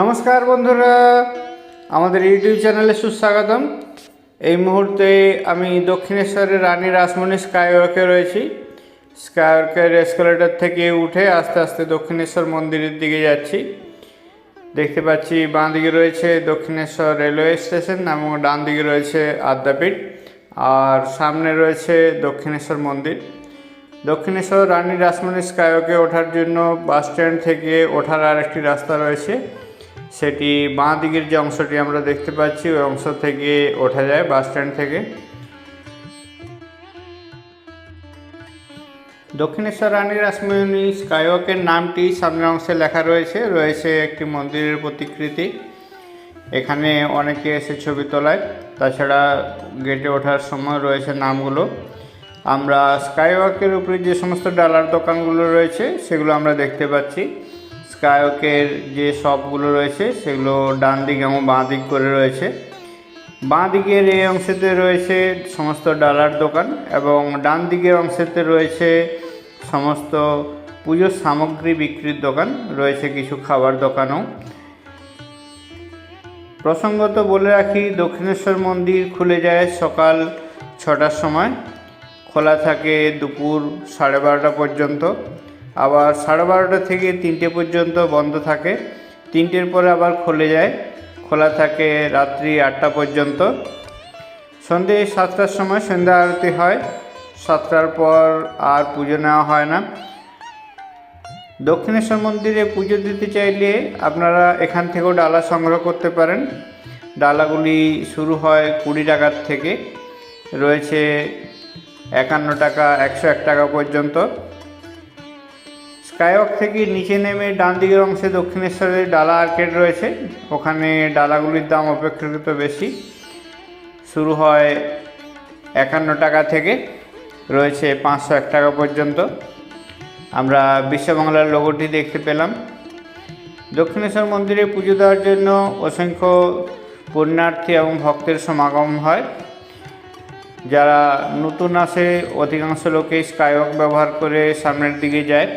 নমস্কার বন্ধুরা, আমাদের ইউটিউব চ্যানেলে সুস্বাগতম। এই মুহূর্তে আমি দক্ষিণেশ্বরের রানী রাসমণি স্কাইওয়াকে রয়েছি। স্কাইওয়াকের এসকেলেটর থেকে উঠে আস্তে আস্তে দক্ষিণেশ্বর মন্দিরের দিকে যাচ্ছি। দেখতে পাচ্ছি বাঁ দিকে রয়েছে দক্ষিণেশ্বর রেলওয়ে স্টেশন এবং ডান দিকে রয়েছে আদ্যাপীঠ। আর সামনে রয়েছে দক্ষিণেশ্বর মন্দির। দক্ষিণেশ্বর রানী রাসমণি স্কাইওয়াকে ওঠার জন্য বাস স্ট্যান্ড থেকে ওঠার আর একটি রাস্তা রয়েছে। সেটি বাঁ দিকের যে অংশটি আমরা দেখতে পাচ্ছি, ওই অংশ থেকে ওঠা যায়, বাস স্ট্যান্ড থেকে। দক্ষিণেশ্বর রানী রাসমণি স্কাইওয়াকের নামটি সামনের অংশে লেখা রয়েছে। রয়েছে একটি মন্দিরের প্রতিকৃতি। এখানে অনেকে এসে ছবি তোলায়। তাছাড়া গেটে ওঠার সময় রয়েছে নামগুলো। আমরা স্কাইওয়াকের উপরে যে সমস্ত ডালার দোকানগুলো রয়েছে, সেগুলো আমরা দেখতে পাচ্ছি। স্কাইওয়াকের যে শপগুলো রয়েছে, সেগুলো ডান দিক এবং বাঁ দিক করে রয়েছে। বাঁ দিকের এই অংশেতে রয়েছে সমস্ত ডালার দোকান এবং ডান দিকের অংশেতে রয়েছে সমস্ত পুজোর সামগ্রী বিক্রির দোকান, রয়েছে কিছু খাবার দোকানও। প্রসঙ্গত বলে রাখি, দক্ষিণেশ্বর মন্দির খুলে যায় সকাল ছটার সময়। খোলা থাকে দুপুর সাড়ে বারোটা পর্যন্ত। আবার সাড়ে বারোটা থেকে তিনটে পর্যন্ত বন্ধ থাকে। তিনটের পরে আবার খুলে যায়। খোলা থাকে রাত্রি আটটা পর্যন্ত। সন্ধে সাতটার সময় সন্ধ্যা আরতি হয়। সাতটার পর আর পুজো নেওয়া হয় না। দক্ষিণেশ্বর মন্দিরে পুজো দিতে চাইলে আপনারা এখান থেকেও ডালা সংগ্রহ করতে পারেন। ডালাগুলি শুরু হয় কুড়ি টাকার থেকে। রয়েছে একান্ন টাকা, একশো এক টাকা পর্যন্ত। স্কাইওয়াক থেকে নিচে নেমে ডান দিকের অংশে দক্ষিণেশ্বরের ডালা আর্কেড রয়েছে। ওখানে ডালাগুলির দাম অপেক্ষাকৃত বেশি। শুরু হয় একান্ন টাকা থেকে, রয়েছে পাঁচশো এক টাকা পর্যন্ত। আমরা বিশ্ববাংলার লোগোটি দেখতে পেলাম। দক্ষিণেশ্বর মন্দিরে পুজো দেওয়ার জন্য অসংখ্য পুণ্যার্থী এবং ভক্তের সমাগম হয়। যারা নতুন আসে, অধিকাংশ লোকে স্কাইওয়াক ব্যবহার করে সামনের দিকে যায়।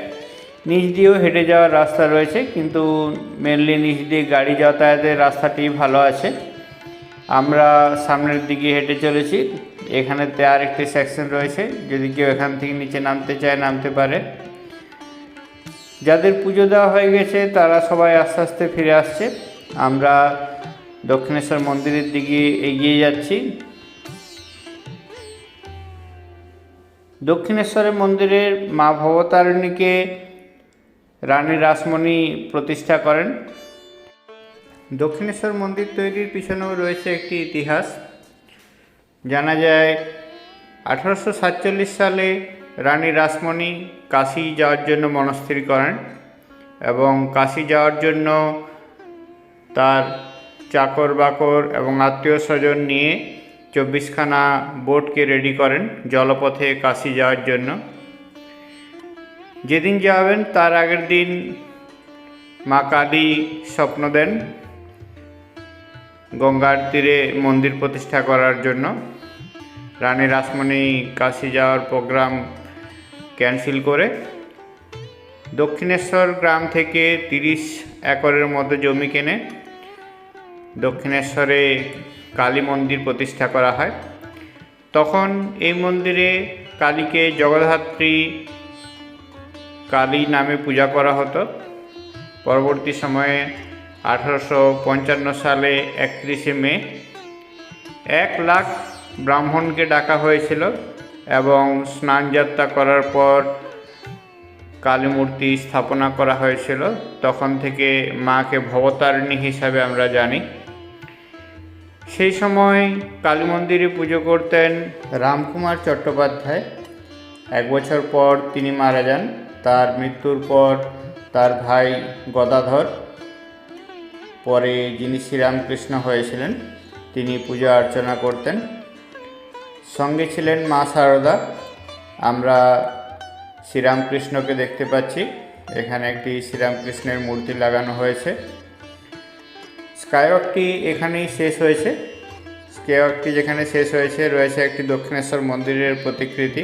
নিচ দিয়েও হেঁটে যাওয়ার রাস্তা রয়েছে, কিন্তু মেনলি নিচ দিয়ে গাড়ি যাতায়াতের রাস্তাটি ভালো আছে। আমরা সামনের দিকে হেঁটে চলেছি এখানেতে আর একটি সেকশন রয়েছে, যদি কেউ এখান থেকে নিচে নামতে চায় নামতে পারে। যাদের পুজো দেওয়া হয়ে গেছে, তারা সবাই আস্তে আস্তে ফিরে আসছে। আমরা দক্ষিণেশ্বর মন্দিরের দিকে এগিয়ে যাচ্ছি। দক্ষিণেশ্বরের মন্দিরের মা ভবতারিণীকে রানী রাসমণি প্রতিষ্ঠা করেন। দক্ষিণেশ্বর মন্দির তৈরির পিছনেও রয়েছে একটি ইতিহাস। জানা যায়, আঠারোশো সাতচল্লিশ সালে রানী রাসমণি কাশি যাওয়ার জন্য মনস্থির করেন এবং কাশি যাওয়ার জন্য তার চাকর বাকর এবং আত্মীয় স্বজন নিয়ে চব্বিশখানা বোটকে রেডি করেন জলপথে কাশি যাওয়ার জন্য। যেদিন যাবেন, তার আগের দিন মা কালী স্বপ্ন দেন গঙ্গার তীরে মন্দির প্রতিষ্ঠা করার জন্য। রানী রাসমণি কাশি যাওয়ার প্রোগ্রাম ক্যান্সেল করে দক্ষিণেশ্বর গ্রাম থেকে তিরিশ একরের মতো জমি কেনে দক্ষিণেশ্বরে কালী মন্দির প্রতিষ্ঠা করা হয়। তখন এই মন্দিরে কালীকে জগদ্ধাত্রী কালী নামে পূজা করা হতো। পরবর্তী সময়ে আঠারোশো পঞ্চান্ন সালে একত্রিশে মে এক লাখ ব্রাহ্মণকে ডাকা হয়েছিল এবং স্নানযাত্রা করার পর কালী মূর্তি স্থাপনা করা হয়েছিল। তখন থেকে মাকে ভবতারিণী হিসাবে আমরা জানি। সেই সময় কালী মন্দিরে পুজো করতেন রামকুমার চট্টোপাধ্যায়। এক বছর পর তিনি মারা যান। তার মৃত্যুর পর তার ভাই গদাধর, পরে যিনি শ্রীরামকৃষ্ণ হয়েছিলেন, তিনি পূজা অর্চনা করতেন। সঙ্গে ছিলেন মা শারদা আমরা শ্রীরামকৃষ্ণকে দেখতে পাচ্ছি। এখানে একটি শ্রীরামকৃষ্ণের মূর্তি লাগানো হয়েছে। স্কাইওয়াকটি এখানেই শেষ হয়েছে। স্কাইওয়াকটি যেখানে শেষ হয়েছে, রয়েছে একটি দক্ষিণেশ্বর মন্দিরের প্রতিকৃতি।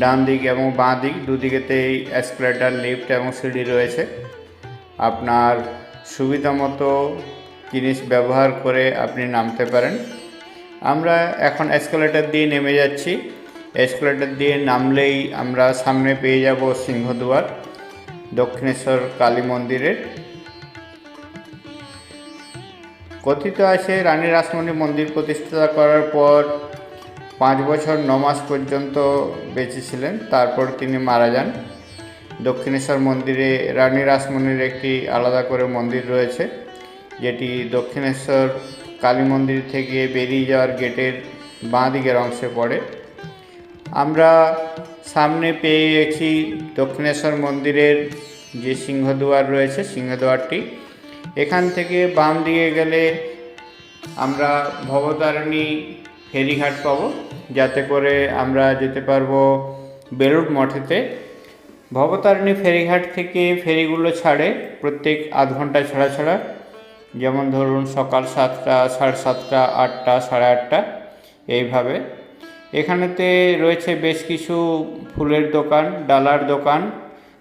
ডান দিক এবং বাঁ দিক দুদিকেতেই এসকেলেটার লিফট এবং সিঁড়ি রয়েছে। আপনার সুবিধা মতো জিনিস ব্যবহার করে আপনি নামতে পারেন। আমরা এখন এসকালেটার দিয়ে নেমে যাচ্ছি। এসকালেটার দিয়ে নামলেই আমরা সামনে পেয়ে যাব সিংহদুয়ার, দক্ষিণেশ্বর, কালী মন্দিরের। কথিত আছে, রানী রাসমণি মন্দির প্রতিষ্ঠা করার পর পাঁচ বছর ন মাস পর্যন্ত বেঁচে ছিলেন তারপর তিনি মারা যান। দক্ষিণেশ্বর মন্দিরে রানী রাসমণির একটি আলাদা করে মন্দির রয়েছে, যেটি দক্ষিণেশ্বর কালী মন্দির থেকে বেরিয়ে যাওয়ার গেটের বাঁ দিকের অংশে পড়ে। আমরা সামনে পেয়ে গেছি দক্ষিণেশ্বর মন্দিরের যে সিংহদুয়ার রয়েছে, সিংহদুয়ারটি। এখান থেকে বাম দিকে গেলে আমরা ভবতারিণী ফেরিঘাট পাবো। যাতে করে আমরা যেতে পারব বেলুড় মঠেতে। ভবতারিণী ফেরিঘাট থেকে ফেরিগুলো ছাড়ে প্রত্যেক আধ ঘণ্টা ছাড়া ছাড়া। যেমন ধরুন সকাল সাতটা, সাড়ে সাতটা, আটটা, সাড়ে আটটা, এইভাবে। এখানেতে রয়েছে বেশ কিছু ফুলের দোকান, ডালার দোকান,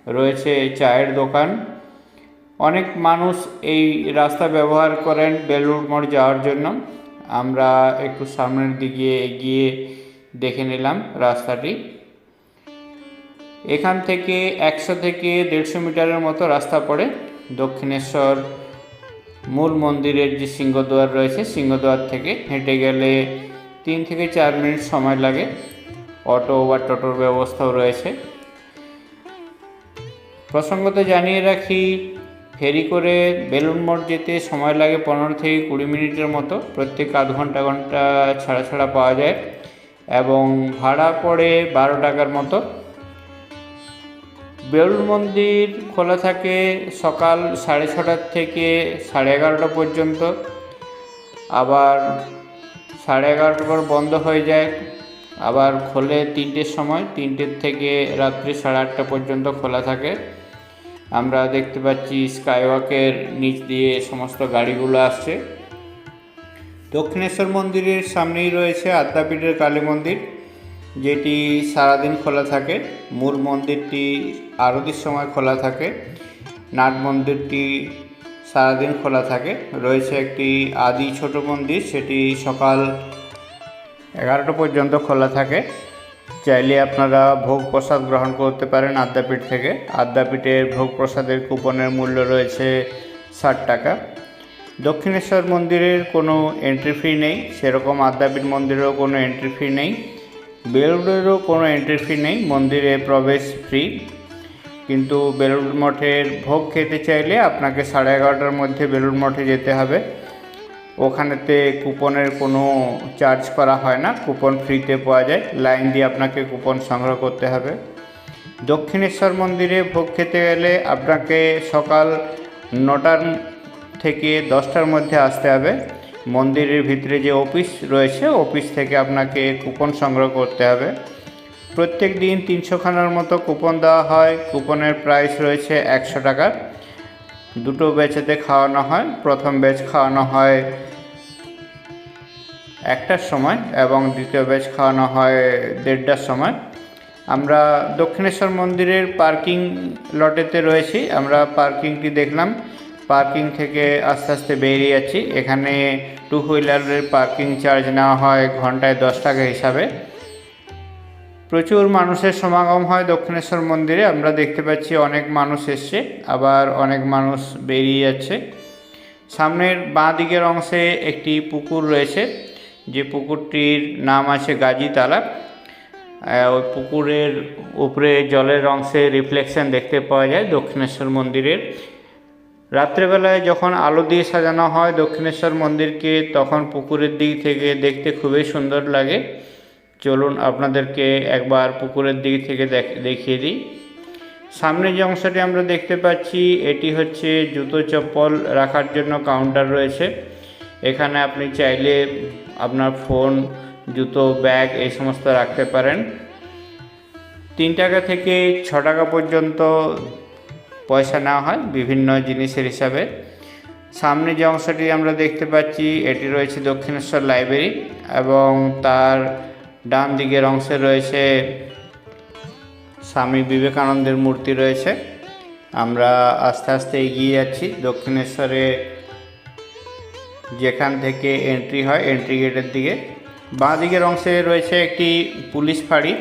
রয়েছে চায়ের দোকান। অনেক মানুষ এই রাস্তা ব্যবহার করেন বেলুড় মোড় যাওয়ার জন্য। আমরা একটু সামনের দিকে এগিয়ে দেখে নিলাম রাস্তাটি। এখান থেকে একশো থেকে দেড়শো মিটারের মতো রাস্তা পড়ে দক্ষিণেশ্বর মূল মন্দিরের যে সিংহদ্বার রয়েছে, সিংহদ্বার থেকে হেঁটে গেলে তিন থেকে চার মিনিট সময় লাগে। অটো বা টোটোর ব্যবস্থাও রয়েছে। প্রসঙ্গত জানিয়ে রাখি ফেরি করে বেলুন মোড় যেতে সময় লাগে পনেরো থেকে কুড়ি মিনিটের মতো, প্রত্যেক আধ ঘণ্টা ঘণ্টা ছাড়া ছাড়া পাওয়া যায় এবং ভাড়া পড়ে বারো টাকার মতো। বেলুড় মন্দির খোলা থাকে সকাল সাড়ে ছটার থেকে সাড়ে এগারোটা পর্যন্ত। আবার সাড়ে এগারোটার পর বন্ধ হয়ে যায়। আবার খোলে তিনটের সময়, তিনটের থেকে রাত্রি সাড়ে আটটা পর্যন্ত খোলা থাকে। আমরা দেখতে পাচ্ছি স্কাইওয়াকের নিচ দিয়ে সমস্ত গাড়িগুলো আসছে। দক্ষিণেশ্বর মন্দিরের সামনেই রয়েছে আদ্যাপীঠের কালী মন্দির, যেটি সারাদিন খোলা থাকে। মূল মন্দিরটি আরতির সময় খোলা থাকে। নাট মন্দিরটি সারাদিন খোলা থাকে। রয়েছে একটি আদি ছোট মন্দির, সেটি সকাল এগারোটা পর্যন্ত খোলা থাকে। চাইলে আপনারা ভোগ প্রসাদ গ্রহণ করতে পারেন আদ্যাপীঠ থেকে। আদ্যাপীঠের ভোগ প্রসাদের কুপনের মূল্য রয়েছে ষাট টাকা। দক্ষিণেশ্বর মন্দিরের কোনো এন্ট্রি ফি নেই, সেরকম আদ্যাপীঠ মন্দিরেরও কোনো এন্ট্রি ফি নেই, বেলুড়েরও কোনো এন্ট্রি ফি নেই, মন্দিরে প্রবেশ ফ্রি কিন্তু বেলুড় মঠের ভোগ খেতে চাইলে আপনাকে সাড়ে এগারোটার মধ্যে বেলুড় মঠে যেতে হবে। ওখানেতে কুপনের কোনো চার্জ করা হয় না, কুপন ফ্রিতে পাওয়া যায়। লাইন দিয়ে আপনাকে কুপন সংগ্রহ করতে হবে। দক্ষিণেশ্বর মন্দিরে ভোগ খেতে গেলে আপনাকে সকাল নটার থেকে দশটার মধ্যে আসতে হবে। মন্দিরের ভিতরে যে অফিস রয়েছে, অফিস থেকে আপনাকে কুপন সংগ্রহ করতে হবে। প্রত্যেক দিন তিনশোখানার মতো কুপন দেওয়া হয়। কুপনের প্রাইস রয়েছে একশো টাকা দুটো ব্যাচেতে খাওয়ানো হয়। প্রথম ব্যাচ খাওয়ানো হয় একটার সময় এবং দ্বিতীয় ব্যাচ খাওয়ানো হয় দেড়টার সময়। আমরা দক্ষিণেশ্বর মন্দিরের পার্কিং লটেতে রয়েছি। আমরা পার্কিংটি দেখলাম। পার্কিং থেকে আস্তে আস্তে বেরিয়ে যাচ্ছি। এখানে টু হুইলারের পার্কিং চার্জ নেওয়া হয় ঘন্টায় দশ টাকা হিসাবে। প্রচুর মানুষের সমাগম হয় দক্ষিণেশ্বর মন্দিরে। আমরা দেখতে পাচ্ছি অনেক মানুষ এসছে আবার অনেক মানুষ বেরিয়ে যাচ্ছে। সামনের বাঁ দিকের অংশে একটি পুকুর রয়েছে যে পুকুরটির নাম আছে গাজী আহ, ওই পুকুরের উপরে জলের অংশে রিফ্লেকশন দেখতে পাওয়া যায় দক্ষিণেশ্বর মন্দিরের। রাত্রেবেলায় যখন আলো দিয়ে সাজানো হয় দক্ষিণেশ্বর মন্দিরকে তখন পুকুরের দিক থেকে দেখতে খুবই সুন্দর লাগে। চলুন আপনাদেরকে একবার পুকুরের দিক থেকে দেখ- দেখিয়ে দিই। সামনে যে অংশটি আমরা দেখতে পাচ্ছি, এটি হচ্ছে জুতো চপ্পল রাখার জন্য কাউন্টার রয়েছে। এখানে আপনি চাইলে আপনার ফোন, জুতো, ব্যাগ এই সমস্ত রাখতে পারেন। তিন টাকা থেকে ছ টাকা পর্যন্ত পয়সা নেওয়া হয় বিভিন্ন জিনিসের হিসাবে। সামনে যে অংশটি আমরা দেখতে পাচ্ছি, এটি রয়েছে দক্ষিণেশ্বর লাইব্রেরি এবং তার ডান দিকের অংশে রয়েছে স্বামী বিবেকানন্দের মূর্তি রয়েছে। আমরা আস্তে আস্তে এগিয়ে যাচ্ছি। দক্ষিণেশ্বরে যেখান থেকে এন্ট্রি হয় এন্ট্রি গেটের দিকে। বাঁ দিকের অংশে রয়েছে একটি পুলিশ ফাঁড়ি।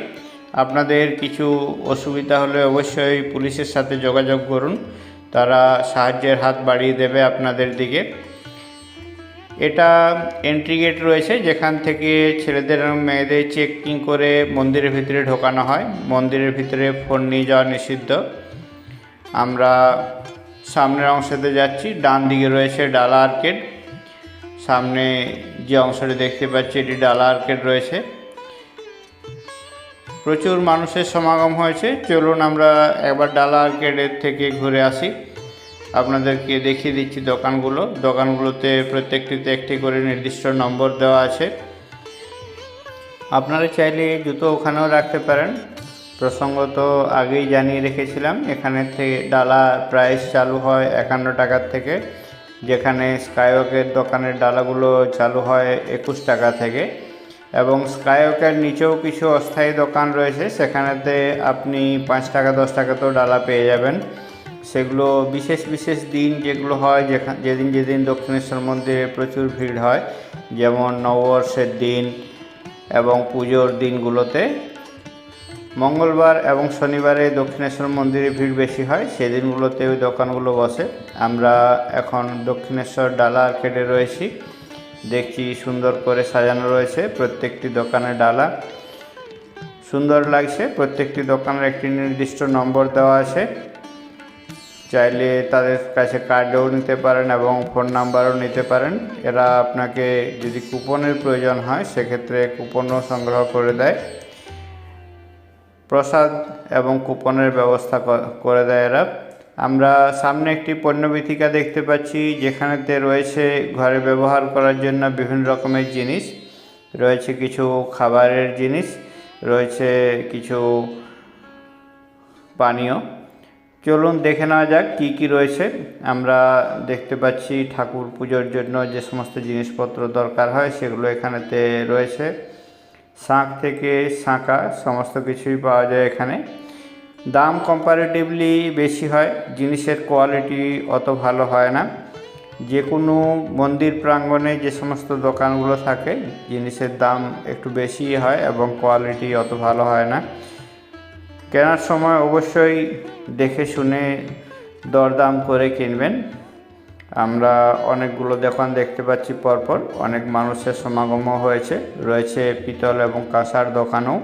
আপনাদের কিছু অসুবিধা হলে অবশ্যই পুলিশের সাথে যোগাযোগ করুন। তারা সাহায্যের হাত বাড়িয়ে দেবে আপনাদের দিকে। এটা এন্ট্রি গেট রয়েছে, যেখান থেকে ছেলেদের এবং মেয়েদের চেকিং করে মন্দিরের ভিতরে ঢোকানো হয়। মন্দিরের ভিতরে ফোন নিয়ে যাওয়া নিষিদ্ধ। আমরা সামনের অংশতে যাচ্ছি, ডান দিকে রয়েছে ডালা আর্কেড সামনে যে অংশটি দেখতে পাচ্ছি, এটি ডালা আর্কেড রয়েছে। প্রচুর মানুষের সমাগম হয়েছে। চলুন আমরা একবার ডালা আর্কেডের থেকে ঘুরে আসি। আপনাদেরকে দেখিয়ে দিচ্ছি দোকানগুলো। দোকানগুলোতে প্রত্যেকটিতে একটি করে নির্দিষ্ট নম্বর দেওয়া আছে। আপনারা চাইলে জুতো ওখানেও রাখতে পারেন। প্রসঙ্গত আগেই জানিয়ে রেখেছিলাম, এখানে থেকে ডালা প্রাইস চালু হয় একান্ন টাকার থেকে। যেখানে স্কাইওয়াকের দোকানের ডালাগুলো চালু হয় একুশ টাকা থেকে। এবং স্কাইওয়াকের নিচেও কিছু অস্থায়ী দোকান রয়েছে, সেখানেতে আপনি পাঁচ টাকা, দশ টাকাতেও ডালা পেয়ে যাবেন। সেগুলো বিশেষ বিশেষ দিন যেগুলো হয় যেখান যেদিন যেদিন দক্ষিণেশ্বর মন্দিরে প্রচুর ভিড় হয়, যেমন নববর্ষের দিন এবং পুজোর দিনগুলোতে মঙ্গলবার এবং শনিবারে দক্ষিণেশ্বর মন্দিরে ভিড় বেশি হয়, সেদিনগুলোতে ওই দোকানগুলো বসে। আমরা এখন দক্ষিণেশ্বর ডালা আর্কেডে রয়েছি, দেখছি সুন্দর করে সাজানো রয়েছে প্রত্যেকটি দোকানে ডালা। সুন্দর লাগছে, প্রত্যেকটি দোকানের একটি নির্দিষ্ট নম্বর দেওয়া আছে। চাইলে তাদের কাছে কার্ডও নিতে পারেন এবং ফোন নাম্বারও নিতে পারেন। এরা আপনাকে যদি কুপনের প্রয়োজন হয়, সেক্ষেত্রে কুপনও সংগ্রহ করে দেয়। প্রসাদ এবং কুপনের ব্যবস্থা করে দেয় এরা। আমরা সামনে একটি পণ্যবিথিকা দেখতে পাচ্ছি, যেখানেতে রয়েছে ঘরে ব্যবহার করার জন্য বিভিন্ন রকমের জিনিস। রয়েছে কিছু খাবারের জিনিস, রয়েছে কিছু পানীয়। চলুন দেখে নেওয়া যাক কী কী রয়েছে। আমরা দেখতে পাচ্ছি ঠাকুর পুজোর জন্য যে সমস্ত জিনিসপত্র দরকার হয় সেগুলো এখানেতে রয়েছে। শাঁখ থেকে শাঁকা সমস্ত কিছুই পাওয়া যায় এখানে। দাম কম্পারেটিভলি বেশি হয়, জিনিসের কোয়ালিটি অত ভালো হয় না। যে কোনো মন্দির প্রাঙ্গণে যে সমস্ত দোকানগুলো থাকে, জিনিসের দাম একটু বেশি হয় এবং কোয়ালিটি অত ভালো হয় না। কেনার সময় অবশ্যই দেখে শুনে দরদাম করে কিনবেন। আমরা অনেকগুলো দোকান দেখতে পাচ্ছি পরপর। অনেক মানুষের সমাগমও হয়েছে। রয়েছে পিতল এবং কাঁসার দোকানও।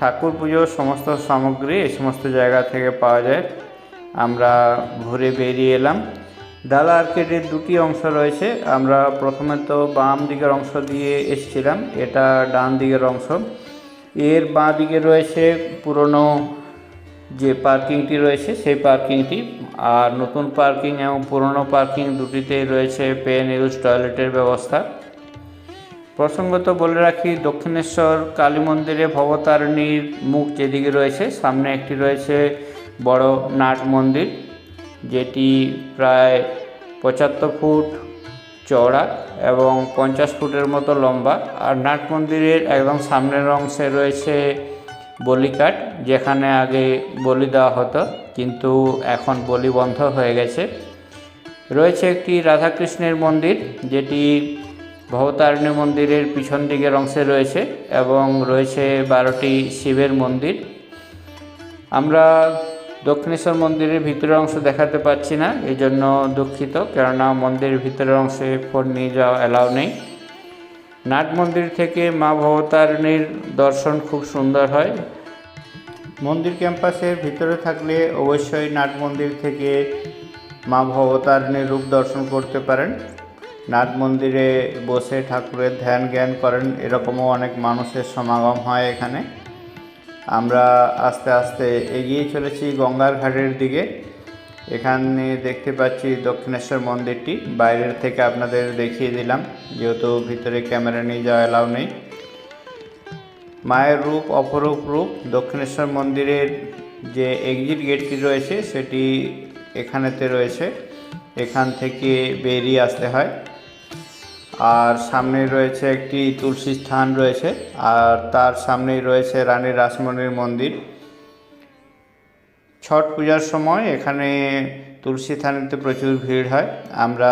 ঠাকুর পুজোর সমস্ত সামগ্রী এই সমস্ত জায়গা থেকে পাওয়া যায়। আমরা ঘুরে বেরিয়ে এলাম। ডালা আর্কেডের দুটি অংশ রয়েছে। আমরা প্রথমে তো বাম দিকের অংশ দিয়ে এসেছিলাম। এটা ডান দিকের অংশ। এর বাঁ দিকে রয়েছে পুরনো যে পার্কিংটি রয়েছে, সেই পার্কিংটি। আর নতুন পার্কিং এবং পুরনো পার্কিং দুটিতেই রয়েছে পেন ইউজ টয়লেটের ব্যবস্থা। প্রসঙ্গত বলে রাখি, দক্ষিণেশ্বর কালী মন্দিরে ভবতারিণীর মুখ যেদিকে রয়েছে, সামনে একটি রয়েছে বড় নাট মন্দির, যেটি প্রায় পঁচাত্তর ফুট চওড়া এবং পঞ্চাশ ফুটের মতো লম্বা। আর নাট মন্দিরের একদম সামনের অংশে রয়েছে বলিকাট, যেখানে আগে বলি দেওয়া হতো, কিন্তু এখন বলি বন্ধ হয়ে গেছে। রয়েছে একটি রাধাকৃষ্ণের মন্দির, যেটি ভবতারিণী মন্দিরের পিছন দিকের অংশে রয়েছে এবং রয়েছে বারোটি শিবের মন্দির। আমরা দক্ষিণেশ্বর মন্দিরের ভিতরের অংশ দেখাতে পাচ্ছি না এই জন্য দুঃখিত, কেননা মন্দিরের ভিতরের অংশে ফোন নিয়ে যাওয়া অ্যালাউ নেই। নাট মন্দির থেকে মা ভবতারিণীর দর্শন খুব সুন্দর হয়। মন্দির ক্যাম্পাসের ভিতরে থাকলে অবশ্যই নাট মন্দির থেকে মা ভবতারিণীর রূপ দর্শন করতে পারেন। নাট মন্দিরে বসে ঠাকুরের ধ্যান জ্ঞান করেন, এরকমও অনেক মানুষের সমাগম হয় এখানে। আমরা আস্তে আস্তে এগিয়ে চলেছি গঙ্গার ঘাটের দিকে। এখানে দেখতে পাচ্ছি দক্ষিণেশ্বর মন্দিরটি। বাইরের থেকে আপনাদের দেখিয়ে দিলাম, যেহেতু ভিতরে ক্যামেরা নিয়ে যাওয়া এলাও নেই। মায়ের রূপ, অপরূপ রূপ, দক্ষিণেশ্বর মন্দিরের যে এক্সিট গেটটি রয়েছে, সেটি এখানেতে রয়েছে। এখান থেকে বেরিয়ে আসতে হয়। আর সামনে রয়েছে একটি তুলসী স্থান রয়েছে, আর তার সামনেই রয়েছে রানী রাসমণির মন্দির। ছট পূজার সময় এখানে তুলসী থানিতে প্রচুর ভিড় হয়। আমরা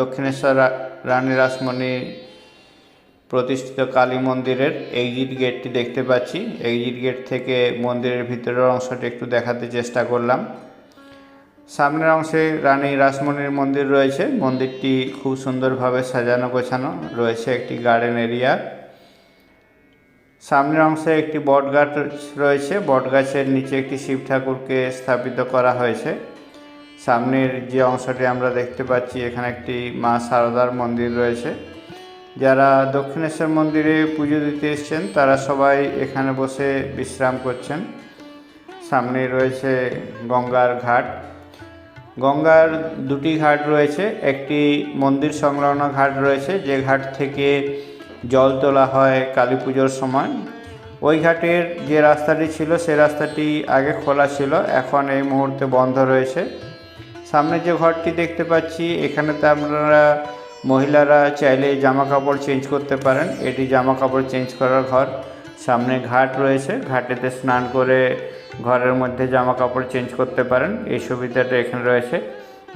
দক্ষিণেশ্বর রানী রাসমণি প্রতিষ্ঠিত কালী মন্দিরের এক্সিট গেটটি দেখতে পাচ্ছি। এক্সিট গেট থেকে মন্দিরের ভিতরের অংশটি একটু দেখাতে চেষ্টা করলাম। সামনের অংশে রানী রাসমণির মন্দির রয়েছে। মন্দিরটি খুব সুন্দরভাবে সাজানো গোছানো রয়েছে একটি গার্ডেন এরিয়া সামনের অংশে একটি বট গাছ রয়েছে। বট গাছের নিচে একটি শিব ঠাকুরকে স্থাপিত করা হয়েছে। সামনের যে অংশটি আমরা দেখতে পাচ্ছি, এখানে একটি মা সারদার মন্দির রয়েছে। যারা দক্ষিণেশ্বর মন্দিরে পুজো দিতে এসছেন, তারা সবাই এখানে বসে বিশ্রাম করছেন। সামনে রয়েছে গঙ্গার ঘাট। গঙ্গার দুটি ঘাট রয়েছে, একটি মন্দির সংলগ্ন ঘাট রয়েছে, যে ঘাট থেকে জল তোলা হয় কালী পুজোর সময়। ওই ঘাটের যে রাস্তাটি ছিল, সে রাস্তাটি আগে খোলা ছিল, এখন এই মুহূর্তে বন্ধ রয়েছে। সামনে যে ঘরটি দেখতে পাচ্ছি, এখানেতে আপনারা মহিলারা চাইলে জামা কাপড় চেঞ্জ করতে পারেন। এটি জামা কাপড় চেঞ্জ করার ঘর। সামনে ঘাট রয়েছে, ঘাটেতে স্নান করে ঘরের মধ্যে জামা কাপড় চেঞ্জ করতে পারেন, এই সুবিধাটা এখানে রয়েছে।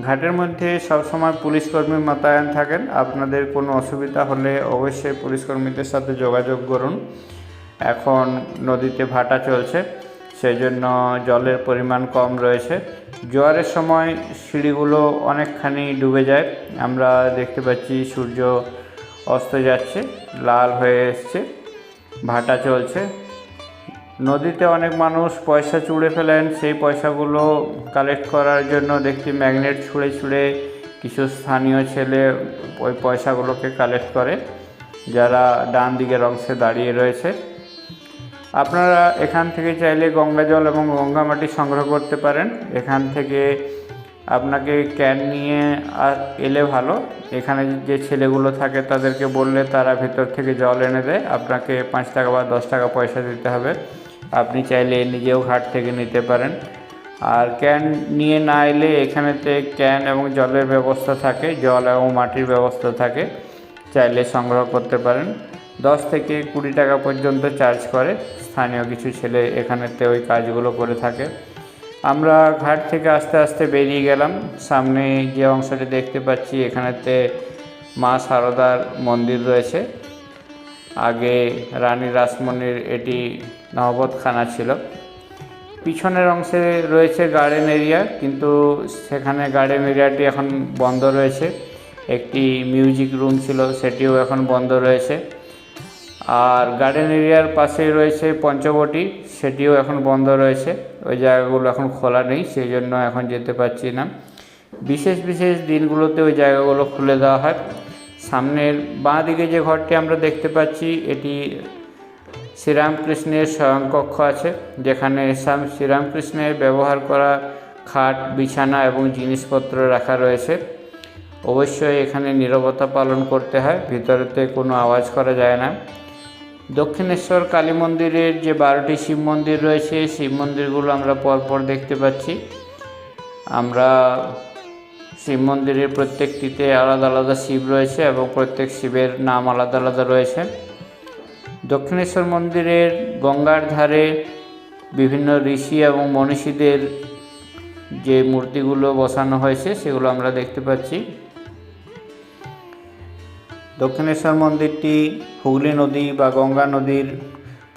ঘাটের মধ্যে সবসময় পুলিশ কর্মী মোতায়েন থাকেন, আপনাদের কোনো অসুবিধা হলে অবশ্যই পুলিশ কর্মীদের সাথে যোগাযোগ করুন। এখন নদীতে ভাটা চলছে সেই জন্য জলের পরিমাণ কম রয়েছে। জোয়ারের সময় সিঁড়িগুলো অনেকখানি ডুবে যায়, আমরা দেখতে পাচ্ছি সূর্য অস্ত যাচ্ছে, লাল হয়ে এসছে। ভাটা চলছে। নদীতে অনেক মানুষ পয়সা চুড়ে ফেলেন। সেই পয়সাগুলো কালেক্ট করার জন্য দেখছি ম্যাগনেট ছুঁড়ে ছুঁড়ে কিছু স্থানীয় ছেলে ওই পয়সাগুলোকে কালেক্ট করে, যারা ডান দিকের অংশে দাঁড়িয়ে রয়েছে। আপনারা এখান থেকে চাইলে গঙ্গা জল এবং গঙ্গা মাটি সংগ্রহ করতে পারেন। এখান থেকে আপনাকে ক্যান নিয়ে আর এলে ভালো। এখানে যে ছেলেগুলো থাকে তাদেরকে বললে তারা ভেতর থেকে জল এনে দেয়। আপনাকে পাঁচ টাকা বা দশ টাকা পয়সা দিতে হবে। আপনি চাইলে নিজেও ঘাট থেকে নিতে পারেন। আর ক্যান নিয়ে না এলে এখানেতে ক্যান এবং জলের ব্যবস্থা থাকে, জল এবং মাটির ব্যবস্থা থাকে। চাইলে সংগ্রহ করতে পারেন। দশ থেকে কুড়ি টাকা পর্যন্ত চার্জ করে। স্থানীয় কিছু ছেলে এখানেতে ওই কাজগুলো করে থাকে। আমরা ঘাট থেকে আস্তে আস্তে বেরিয়ে গেলাম। সামনে যে অংশটি দেখতে পাচ্ছি, এখানেতে মা সারদার মন্দির রয়েছে। আগে রানী রাসমণির এটি নহবতখানা ছিল। পিছনের অংশে রয়েছে গার্ডেন এরিয়া, কিন্তু সেখানে গার্ডেন এরিয়াটি এখন বন্ধ রয়েছে। একটি মিউজিক রুম ছিল, সেটিও এখন বন্ধ রয়েছে। আর গার্ডেন এরিয়ার পাশেই রয়েছে পঞ্চবটি, সেটিও এখন বন্ধ রয়েছে। ওই জায়গাগুলো এখন খোলা নেই, সেই জন্য এখন যেতে পারছি না। বিশেষ বিশেষ দিনগুলোতে ওই জায়গাগুলো খুলে দেওয়া হয়। সামনের বাঁ দিকে যে ঘরটি আমরা দেখতে পাচ্ছি, এটি শ্রীরামকৃষ্ণের স্বয়ংকক্ষ আছে, যেখানে শ্রীরামকৃষ্ণের ব্যবহার করা খাট, বিছানা এবং জিনিসপত্র রাখা রয়েছে। অবশ্যই এখানে নীরবতা পালন করতে হয়, ভিতরেতে কোনো আওয়াজ করা যায় না। দক্ষিণেশ্বর কালী মন্দিরের যে বারোটি শিব মন্দির রয়েছে শিব মন্দিরগুলো আমরা পরপর দেখতে পাচ্ছি। আমরা শিব মন্দিরের প্রত্যেকটিতে আলাদা আলাদা শিব রয়েছে এবং প্রত্যেক শিবের নাম আলাদা আলাদা রয়েছে। দক্ষিণেশ্বর মন্দিরের গঙ্গার ধারে বিভিন্ন ঋষি এবং মনীষীদের যে মূর্তিগুলো বসানো হয়েছে, সেগুলো আমরা দেখতে পাচ্ছি। দক্ষিণেশ্বর মন্দিরটি হুগলি নদী বা গঙ্গা নদীর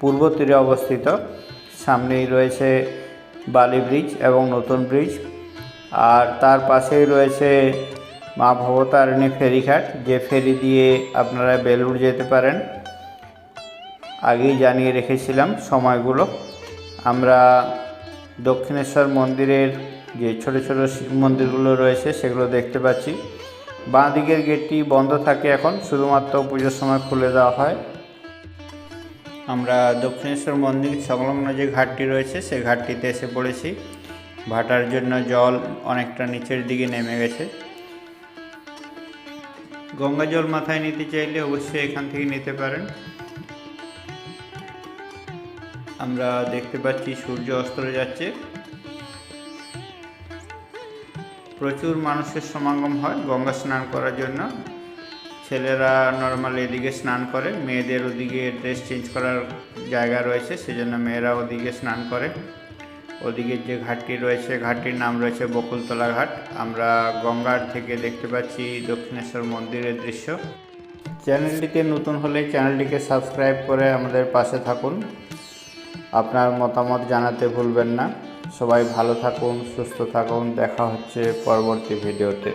পূর্ব তীরে অবস্থিত। সামনেই রয়েছে বালি ব্রিজ এবং নতুন ব্রিজ। আর তার পাশেই রয়েছে মা ভবতারিণী ফেরিঘাট, যে ফেরি দিয়ে আপনারা বেলুড় যেতে পারেন। আগেই জানিয়ে রেখেছিলাম সময়গুলো। আমরা দক্ষিণেশ্বর মন্দিরের যে ছোট ছোট শিব মন্দিরগুলো রয়েছে, সেগুলো দেখতে পাচ্ছি। বাঁ দিকের গেটটি বন্ধ থাকে এখন, শুধুমাত্র পুজোর সময় খুলে দেওয়া হয়। আমরা দক্ষিণেশ্বর মন্দির সংলগ্ন যে ঘাটটি রয়েছে সেই ঘাটটিতে এসে পড়েছি। ভাটার জন্য জল অনেকটা নিচের দিকে নেমে গেছে। গঙ্গা জল মাথায় নিতে চাইলে অবশ্যই এখান থেকে নিতে পারেন। আমরা দেখতে পাচ্ছি সূর্য অস্ত যাচ্ছে। প্রচুর মানুষের সমাগম হয় গঙ্গা স্নান করার জন্য। ছেলেরা নর্মাল এদিকে স্নান করে, মেয়েদের ওদিকে ড্রেস চেঞ্জ করার জায়গা রয়েছে, সেজন্য মেয়েরা ওদিকে স্নান করে। ওদিকে যে ঘাটটি রয়েছে, ঘাটটির নাম রয়েছে বকুলতলা ঘাট। আমরা গঙ্গার থেকে দেখতে পাচ্ছি দক্ষিণেশ্বর মন্দিরের দৃশ্য। চ্যানেলটিতে নতুন হলে চ্যানেলটিকে সাবস্ক্রাইব করে আমাদের পাশে থাকুন। আপনার মতামত জানাতে ভুলবেন না। সবাই ভালো থাকুন সুস্থ থাকুন। দেখা হচ্ছে পরবর্তী ভিডিওতে।